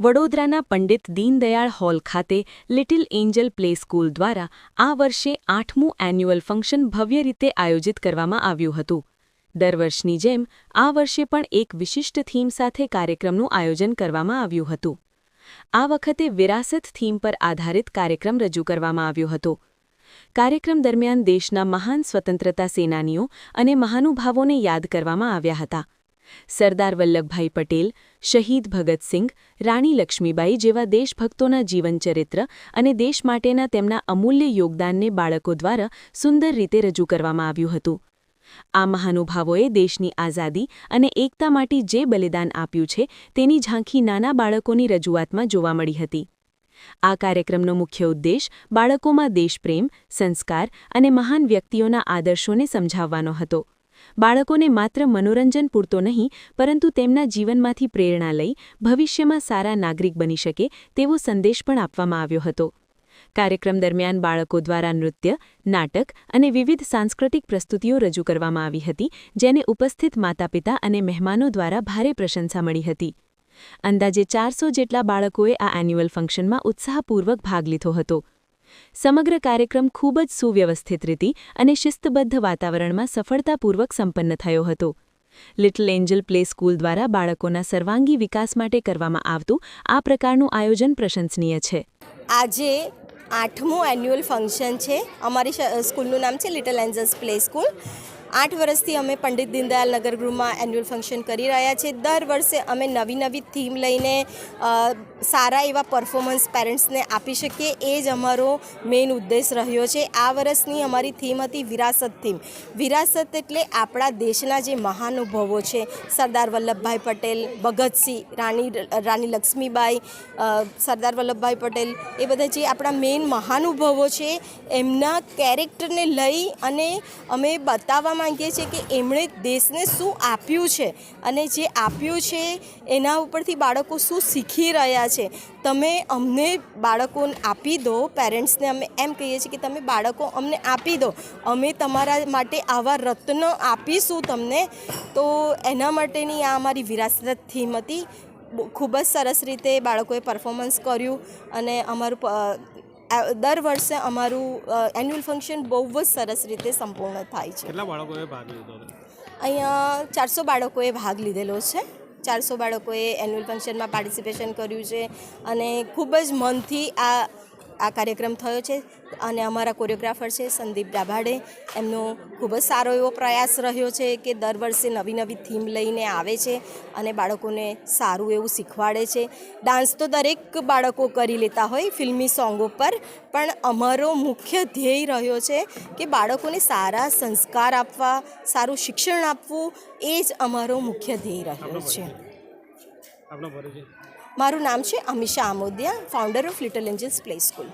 વડોદરાના પંડિત દીનદયાળ હોલ ખાતે લિટિલ Angel play school દ્વારા આ વર્ષે આઠમું એન્યુઅલ ફંક્શન ભવ્ય રીતે આયોજિત કરવામાં આવ્યું હતું. દર વર્ષની જેમ આ વર્ષે પણ એક વિશિષ્ટ થીમ સાથે કાર્યક્રમનું આયોજન કરવામાં આવ્યું હતું. આ વખતે વિરાસત થીમ પર આધારિત કાર્યક્રમ રજૂ કરવામાં આવ્યો હતો. કાર્યક્રમ દરમિયાન દેશના મહાન સ્વતંત્રતા સેનાનીઓ અને મહાનુભાવોને યાદ કરવામાં આવ્યા હતા. સરદાર વલ્લભભાઈ પટેલ, શહીદ ભગતસિંહ રાણી લક્ષ્મીબાઈ જેવા દેશભક્તોના જીવનચરિત્ર અને દેશ માટેના તેમના અમૂલ્ય યોગદાનને બાળકો દ્વારા સુંદર રીતે રજૂ કરવામાં આવ્યું હતું. આ મહાનુભાવોએ દેશની આઝાદી અને એકતા માટે જે બલિદાન આપ્યું છે તેની ઝાંખી નાના બાળકોની રજૂઆતમાં જોવા મળી હતી. આ કાર્યક્રમનો મુખ્ય ઉદ્દેશ બાળકોમાં દેશપ્રેમ, સંસ્કાર અને મહાન વ્યક્તિઓના આદર્શોને સમજાવવાનો હતો. બાળકોને માત્ર મનોરંજન પૂરતો નહીં, પરંતુ તેમના જીવનમાંથી પ્રેરણા લઈ ભવિષ્યમાં સારા નાગરિક બની શકે તેવો સંદેશ પણ આપવામાં આવ્યો હતો. કાર્યક્રમ દરમિયાન બાળકો દ્વારા નૃત્ય, નાટક અને વિવિધ સાંસ્કૃતિક પ્રસ્તુતિઓ રજૂ કરવામાં આવી હતી, જેને ઉપસ્થિત માતાપિતા અને મહેમાનો દ્વારા ભારે પ્રશંસા મળી હતી. અંદાજે ચારસો જેટલા બાળકોએ આ એન્યુઅલ ફંક્શનમાં ઉત્સાહપૂર્વક ભાગ લીધો હતો. સમગ્ર કાર્યક્રમ ખૂબ જ સુવ્યવસ્થિત રીતે અને શિસ્તબદ્ધ વાતાવરણમાં સફળતાપૂર્વક સંપન્ન થયો હતો. લિટલ એન્જલ પ્લે સ્કૂલ દ્વારા બાળકોના સર્વાંગી વિકાસ માટે કરવામાં આવતું આ પ્રકારનું આયોજન પ્રશંસનીય છે. આજે આઠમું એન્યુઅલ ફંક્શન છે. અમારી સ્કૂલનું નામ છે લિટલ એન્જલ્સ પ્લે સ્કૂલ આઠ વર્ષથી અમે પંડિત દીનદયાલ નગરગૃહમાં એન્યુઅલ ફંક્શન કરી રહ્યા છીએ દર વર્ષે અમે નવી નવી થીમ લઈને સારા એવા પરફોર્મન્સ પેરેન્ટ્સને આપી શકીએ. એ જ અમારો મેઇન ઉદ્દેશ રહ્યો છે. આ વર્ષની અમારી થીમ હતી વિરાસત થીમ વિરાસત એટલે આપણા દેશના જે મહાનુભવો છે. સરદાર વલ્લભભાઈ પટેલ, ભગતસિંહ, રાણી રાણી લક્ષ્મીબાઈ સરદાર વલ્લભભાઈ પટેલ, એ બધા જે આપણા મેઇન મહાનુભવો છે, એમના કેરેક્ટરને લઈ અને અમે બતાવવા માંગીએ છીએ કે એમણે દેશને શું આપ્યું છે અને જે આપ્યું છે એના ઉપરથી બાળકો શું શીખી રહ્યા છે. તમે અમને બાળકોને આપી દો, પેરેન્ટ્સને અમે એમ કહીએ છીએ કે તમે બાળકો અમને આપી દો. અમે તમારા માટે આવા રત્ન આપીશું તમને. તો એના માટેની આ અમારી વિરાસત થીમ હતી. ખૂબ જ સરસ રીતે બાળકોએ પરફોર્મન્સ કર્યું અને અમારું દર વર્ષે અમારું એન્યુઅલ ફંક્શન બહુ જ સરસ રીતે સંપૂર્ણ થાય છે. કેટલા બાળકોએ ભાગ લીધો? અહીંયા ચારસો બાળકોએ ભાગ લીધેલો છે. ચારસો બાળકોએ એન્યુઅલ ફંક્શનમાં પાર્ટિસિપેશન કર્યું છે અને ખૂબ જ મનથી આ આ કાર્યક્રમ થયો છે અને અમારા કોરિયોગ્રાફર છે સંદીપ ડાભાડે. એમનો ખૂબ જ સારો એવો પ્રયાસ રહ્યો છે કે દર વર્ષે નવી નવી થીમ લઈને આવે છે અને બાળકોને સારું એવું શીખવાડે છે. ડાન્સ તો દરેક બાળકો કરી લેતા હોય ફિલ્મી સોંગો પર પણ અમારો મુખ્ય ધ્યેય રહ્યો છે કે બાળકોને સારા સંસ્કાર આપવા, સારું શિક્ષણ આપવું, એ જ અમારો મુખ્ય ધ્યેય રહ્યો છે. મારું નામ છે Amisha Amodiya founder of little angels play school